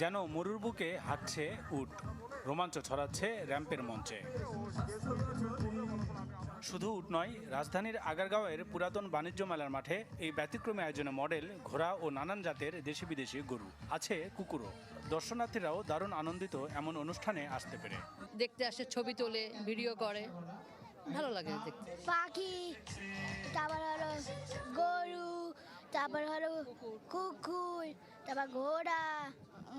যেন মরুর বুকে হাঁটছে উট রোমাঞ্চ ছড়াচ্ছে র্যাম্পের মঞ্চে। শুধু উট নয় রাজধানীর আগারগাঁওয়ের পুরাতন বাণিজ্য মেলার মাঠে এই ব্যতিক্রমী আয়োজনে মডেল ঘোড়া ও নানান জাতের দেশি বিদেশি গরু আছে কুকুরও। দর্শনার্থীরাও দারুণ আনন্দিত এমন অনুষ্ঠানে আসতে পেরে। দেখতে আসে ছবি তোলে ভিডিও করে। ভালো লাগে দেখতে। পাখি তারপর হলো গরু তারপর হলো কুকুর তারপর ঘোড়া।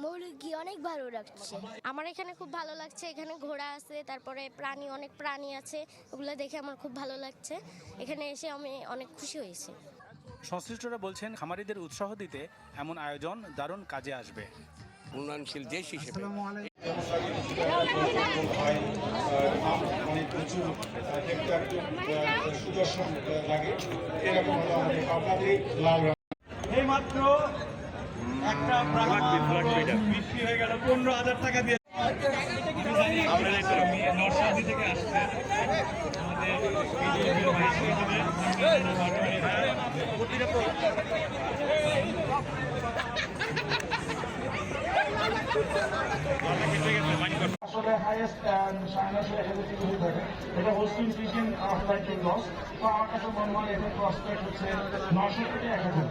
মুরগি অনেক ভালো লাগছে। আমার এখানে খুব ভালো লাগছে এখানে ঘোড়া আছে তারপরে প্রাণী অনেক প্রাণী আছে ওগুলো দেখে আমার খুব ভালো লাগছে। এখানে এসে আমি অনেক খুশি হয়েছি। সংশ্লিষ্টরা বলছেন খামারিদের উৎসাহ দিতে এমন আয়োজন দারুণ কাজে আসবে। উন্নয়নশীল দেশ হিসেবে। অনেক বিক্রি হয়ে গেল পনেরো হাজার টাকা দিয়ে। আমরা নরসাদি থেকে আসছে আসলে হাইয়েস্ট সাইনাসে হেলথ হয়ে থাকে। এটা হোস্টিং ফিজিং ফ্লাইটিং লস তো আমার কাছে মনে হয় এটার প্রসপেক্ট হচ্ছে নশো থেকে এক হাজার।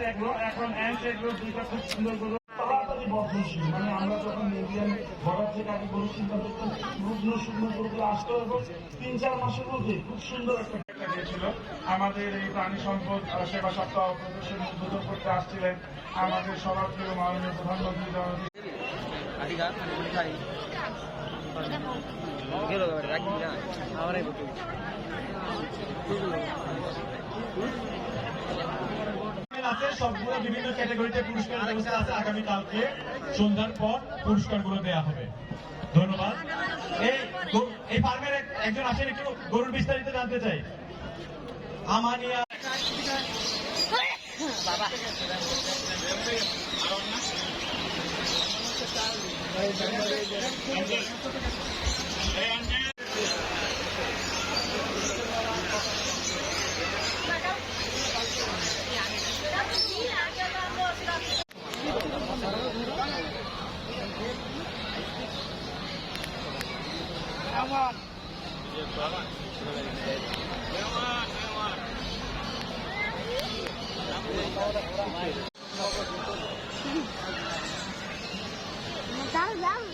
এখন সুন্দর মানে আমরা যখন থেকে তিন চার মাসের মধ্যে খুব সুন্দর একটা দিয়েছিল আমাদের এই প্রাণী সম্পদ সেবা সপ্তাহ প্রদর্শনী উদ্বোধন করতে আসছিলেন আমাদের সবার প্রিয় মাননীয় প্রধানমন্ত্রী আছে সবগুলো বিভিন্ন ক্যাটাগরিতে পুরস্কার ব্যবস্থা আছে আগামীকালকে। সন্ধ্যার পর পুরস্কারগুলো দেওয়া হবে। ধন্যবাদ। এই এই ফার্মের একজন আসেন একটু গরুর বিস্তারিত জানতে চাই। আমানিয়া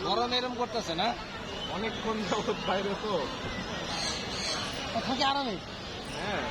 গরম এরম করতেছে না? অনেকক্ষণ যাবত বাইরে তো। থাকে আরামে হ্যাঁ।